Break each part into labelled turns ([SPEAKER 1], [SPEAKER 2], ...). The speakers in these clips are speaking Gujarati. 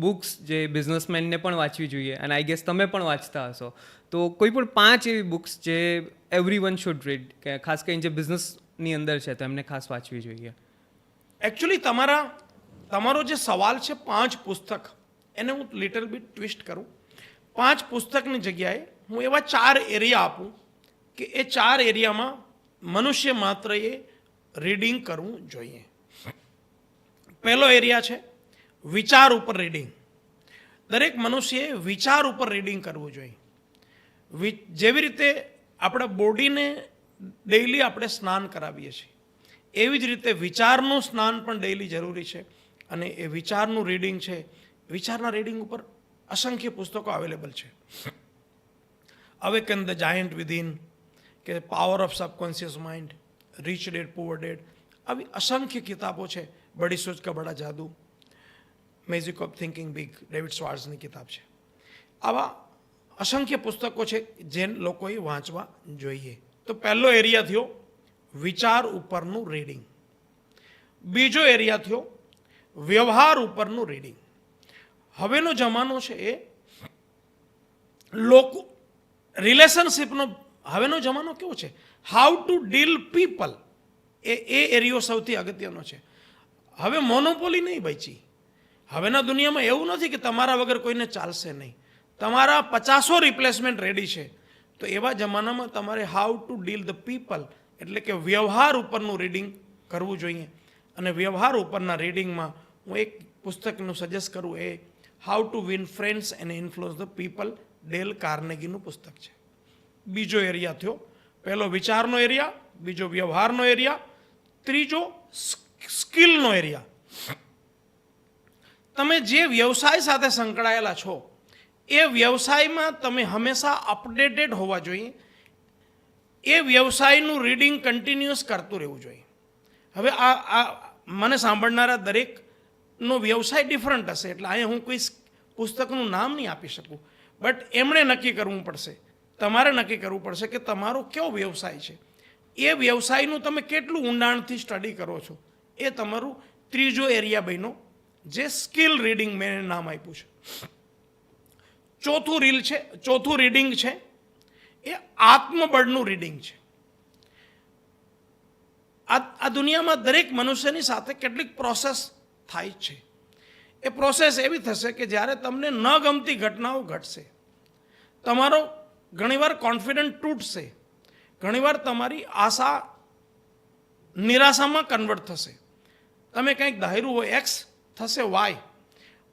[SPEAKER 1] બુક્સ જે બિઝનેસમેનને પણ વાંચવી જોઈએ અને આઈ ગેસ તમે પણ વાંચતા હશો. તો કોઈ પણ પાંચ એવી બુક્સ જે એવરી વન શુડ રીડ કે ખાસ કરીને જે બિઝનેસની અંદર છે, તો એમને ખાસ વાંચવી જોઈએ.
[SPEAKER 2] એકચ્યુઅલી તમારા, તમારો જે સવાલ છે, પાંચ પુસ્તક, એને હું લિટલ બિટ ટ્વિસ્ટ કરું. પાંચ પુસ્તકની જગ્યાએ હું એવા ચાર એરિયા આપું કે એ ચાર એરિયામાં મનુષ્ય માત્ર એ રીડિંગ કરવું જોઈએ. પહેલો એરિયા છે વિચાર ઉપર રીડિંગ દરેક મનુષ્યએ વિચાર ઉપર રીડિંગ કરવું જોઈએ. જેવી રીતે આપણે બોડીને ડેઈલી આપણે સ્નાન કરાવીએ છીએ, એવી જ રીતે વિચારનું સ્નાન પણ ડેઈલી જરૂરી છે અને એ વિચારનું રીડિંગ છે. વિચારના રીડિંગ ઉપર અસંખ્ય પુસ્તકો અવેલેબલ છે. અવેકન ધ જાયન્ટ વિધિન કે power of subconscious mind rich dad poor dad આવી અસંખ્ય કિતાબો છે. બડી સોચ કા બડા જાદુ. Magic of thinking big David સ્વાર્ઝની કિતાબ છે. આવા અસંખ્ય પુસ્તકો છે જે લોકોએ વાંચવા જોઈએ. તો પહેલો એરિયા થયો વિચાર ઉપરનું રીડિંગ બીજો એરિયા થયો વ્યવહાર ઉપરનું રીડિંગ હવેનો જમાનો છે એ લોકો રિલેશનશિપનો હવેનો જમાનો કેવો છે? હાઉ ટુ ડીલ પીપલ એ એ એરિયો સૌથી અગત્યનો છે. હવે મોનોપોલી નહીં બચી. હવેના દુનિયામાં એવું નથી કે તમારા વગર કોઈને ચાલશે નહીં. તમારા પચાસો રિપ્લેસમેન્ટ રેડી છે. તો એવા જમાનામાં તમારે how to deal the people એટલે કે વ્યવહાર ઉપરનું રીડિંગ કરવું જોઈએ. અને વ્યવહાર ઉપરના રીડિંગમાં હું એક પુસ્તકનું સજેસ્ટ કરું, એ how to win friends and influence the people Dale કાર્નેગીનું પુસ્તક છે. બીજો એરિયા થયો. પહેલો વિચારનો એરિયા, બીજો વ્યવહારનો એરિયા, ત્રીજો સ્કિલનો એરિયા. તમે જે વ્યવસાય સાથે સંકળાયેલા છો, એ વ્યવસાયમાં તમે હંમેશા અપડેટેડ હોવા જોઈએ. એ વ્યવસાયનું રીડિંગ કન્ટિન્યુઅસ કરતું રહેવું જોઈએ. હવે આ આ મને સાંભળનારા દરેકનો વ્યવસાય ડિફરન્ટ હશે, એટલે અહીંયા હું કોઈ પુસ્તકનું નામ નહીં આપી શકું. બટ એમણે નક્કી કરવું પડશે. તમારે નક્કી કરવું પડશે કે તમારો કેવો વ્યવસાય છે. એ વ્યવસાયનું તમે કેટલું ઊંડાણથી સ્ટડી કરો છો? એ તમારું ત્રીજો એરિયા બન્યો. જે સ્કિલ રીડિંગ મેં નામ આપ્યું છે. ચોથું રીલ છે, ચોથું રીડિંગ છે, એ આત્મબળનું રીડિંગ છે. આ આ દુનિયામાં દરેક મનુષ્યની સાથે કેટલીક પ્રોસેસ થાય છે. એ પ્રોસેસ એવી થશે કે જ્યારે તમને ન ગમતી ઘટનાઓ ઘટશે, તમારો ઘણીવાર કોન્ફિડન્ટ તૂટશે, ઘણીવાર તમારી આશા, નિરાશામાં કન્વર્ટ થશે. તમે કંઈક ધાર્યું હોય એક્સ થશે વાય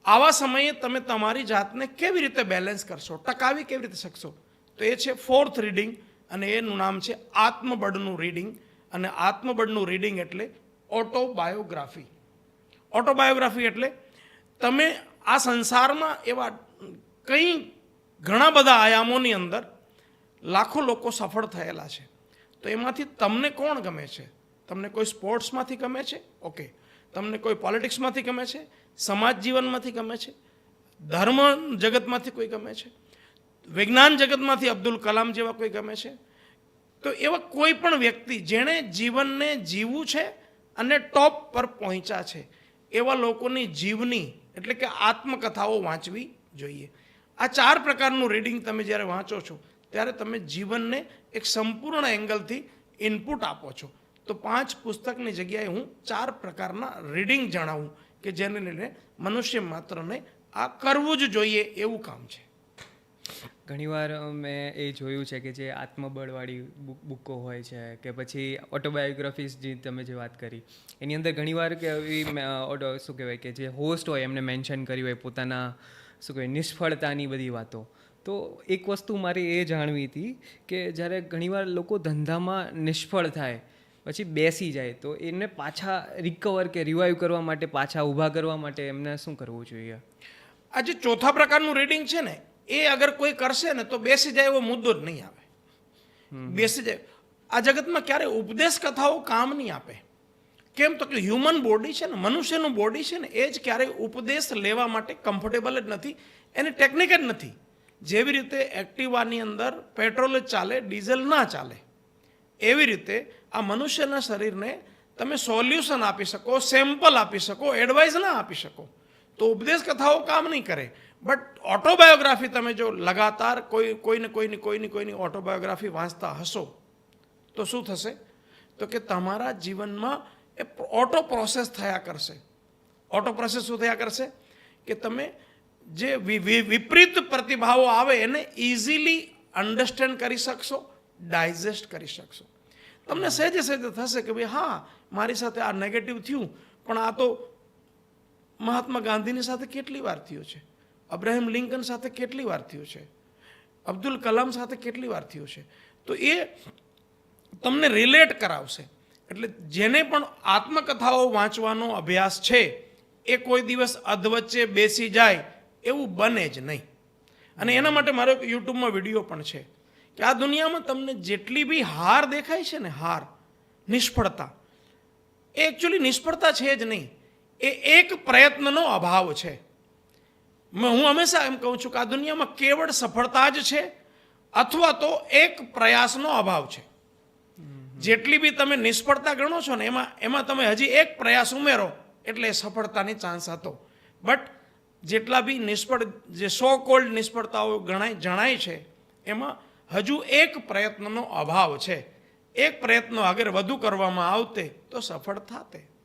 [SPEAKER 2] આવા સમયે તમે તમારી જાતને કેવી રીતે બેલેન્સ કરશો? ટકાવી કેવી રીતે શકશો? તો એ છે ફોર્થ રીડિંગ અને એનું નામ છે આત્મબળનું રીડિંગ અને આત્મબળનું રીડિંગ એટલે ઓટોબાયોગ્રાફી ઓટોબાયોગ્રાફી એટલે તમે આ સંસારમાં એવા કંઈ ઘણા બધા આયામોની અંદર લાખો લોકો સફળ થયેલા છે. તો એમાંથી તમને કોણ ગમે છે? તમને કોઈ સ્પોર્ટ્સમાંથી ગમે છે? ઓકે તમને કોઈ પોલિટિક્સમાંથી ગમે છે? સમાજ જીવનમાંથી ગમે છે? ધર્મ જગતમાંથી કોઈ ગમે છે? વિજ્ઞાન જગતમાંથી અબ્દુલ કલામ જેવા કોઈ ગમે છે? તો એવા કોઈ પણ વ્યક્તિ જેણે જીવનને જીવવું છે અને ટોપ પર પહોંચ્યા છે, એવા લોકોની જીવની એટલે કે આત્મકથાઓ વાંચવી જોઈએ. આ ચાર પ્રકારનું રીડિંગ તમે જ્યારે વાંચો છો, ત્યારે તમે જીવનને એક સંપૂર્ણ એંગલથી ઇનપુટ આપો છો. તો પાંચ પુસ્તકની જગ્યાએ હું ચાર પ્રકારના રીડિંગ જણાવું કે જેને લઈને મનુષ્ય માત્રને આ કરવું જ જોઈએ એવું કામ છે.
[SPEAKER 1] ઘણીવાર મેં એ જોયું છે કે જે આત્મબળવાળી બુક હોય છે કે પછી ઓટોબાયોગ્રાફીઝ જે તમે જે વાત કરી, એની અંદર ઘણીવાર કે એવી શું કહેવાય કે જે હોસ્ટ હોય એમને મેન્શન કર્યું હોય પોતાના, શું કહેવાય, નિષ્ફળતાની બધી વાતો. તો એક વસ્તુ મારી એ જાણવી હતી કે જ્યારે ઘણીવાર લોકો ધંધામાં નિષ્ફળ થાય પછી બેસી જાય. તો એને પાછા રિકવર કે રિવાઈવ કરવા માટે પાછા ઊભા કરવા માટે એમને શું કરવું જોઈએ?
[SPEAKER 2] આ જે ચોથા પ્રકારનું રીડિંગ છે ને એ અગર કોઈ કરશે ને તો બેસી જાય એવો મુદ્દો જ નહીં આવે. બેસી જાય. આ જગતમાં ક્યારે ઉપદેશ કથાઓ કામ નહીં આપે. કેમ તો કે હ્યુમન બોડી છે ને મનુષ્યનું બોડી છે ને એ જ ક્યારેય ઉપદેશ લેવા માટે કમ્ફર્ટેબલ જ નથી. એની ટેકનિક જ નથી. જેવી રીતે એક્ટિવાની અંદર પેટ્રોલ જ ચાલે ડીઝલ ના ચાલે. એવી રીતે આ મનુષ્યના શરીરને તમે સોલ્યુશન આપી શકો, સેમ્પલ આપી શકો, એડવાઇસ ના આપી શકો. તો ઉપદેશ કથાઓ કામ નહીં કરે. બટ ઓટોબાયોગ્રાફી તમે જો લગાતાર કોઈ, કોઈને, કોઈની કોઈની કોઈની ઓટોબાયોગ્રાફી વાંચતા હશો, તો શું થશે? તો કે તમારા જીવનમાં એ ઓટો પ્રોસેસ થયા કરશે. ઓટો પ્રોસેસ શું થયા કરશે? કે તમે જે વિપરીત પ્રતિભાવો આવે એને ઇઝીલી અન્ડરસ્ટેન્ડ કરી શકશો ડાયજેસ્ટ કરી શકશો. તમને સહેજે સહેજે થશે કે ભાઈ, હા, મારી સાથે આ નેગેટિવ થયું, પણ આ તો મહાત્મા ગાંધીની સાથે કેટલી વાર થયું છે? અબ્રાહિમ લિંકન સાથે કેટલી વાર થયું છે? અબ્દુલ કલામ સાથે કેટલી વાર થયું છે? તો એ તમને રિલેટ કરાવશે. એટલે જેને પણ આત્મકથાઓ વાંચવાનો અભ્યાસ છે, એ કોઈ દિવસ અધવચ્ચે બેસી જાય એવું બને જ નહીં. અને એના માટે મારો યુટ્યુબમાં વીડિયો પણ છે. કે આ દુનિયામાં તમને જેટલી બી હાર દેખાય છે ને હાર, નિષ્ફળતા, એ એકચ્યુઅલી નિષ્ફળતા છે જ નહીં. એ એક પ્રયત્નનો અભાવ છે. હું હંમેશા એમ કહું છું કે આ દુનિયામાં કેવળ સફળતા જ છે અથવા તો એક પ્રયાસનો અભાવ છે. જેટલી બી તમે નિષ્ફળતા ગણો છો ને, એમાં એમાં તમે હજી એક પ્રયાસ ઉમેરો, એટલે સફળતાની ચાન્સ હતો. બટ જેટલા બી નિષ્ફળ, જે સો કોલ્ડ નિષ્ફળતાઓ ગણાય, જણાય છે, એમાં હજુ એક પ્રયત્નનો અભાવ છે. એક પ્રયત્નો આગળ વધુ કરવામાં આવતે તો સફળ થાતે.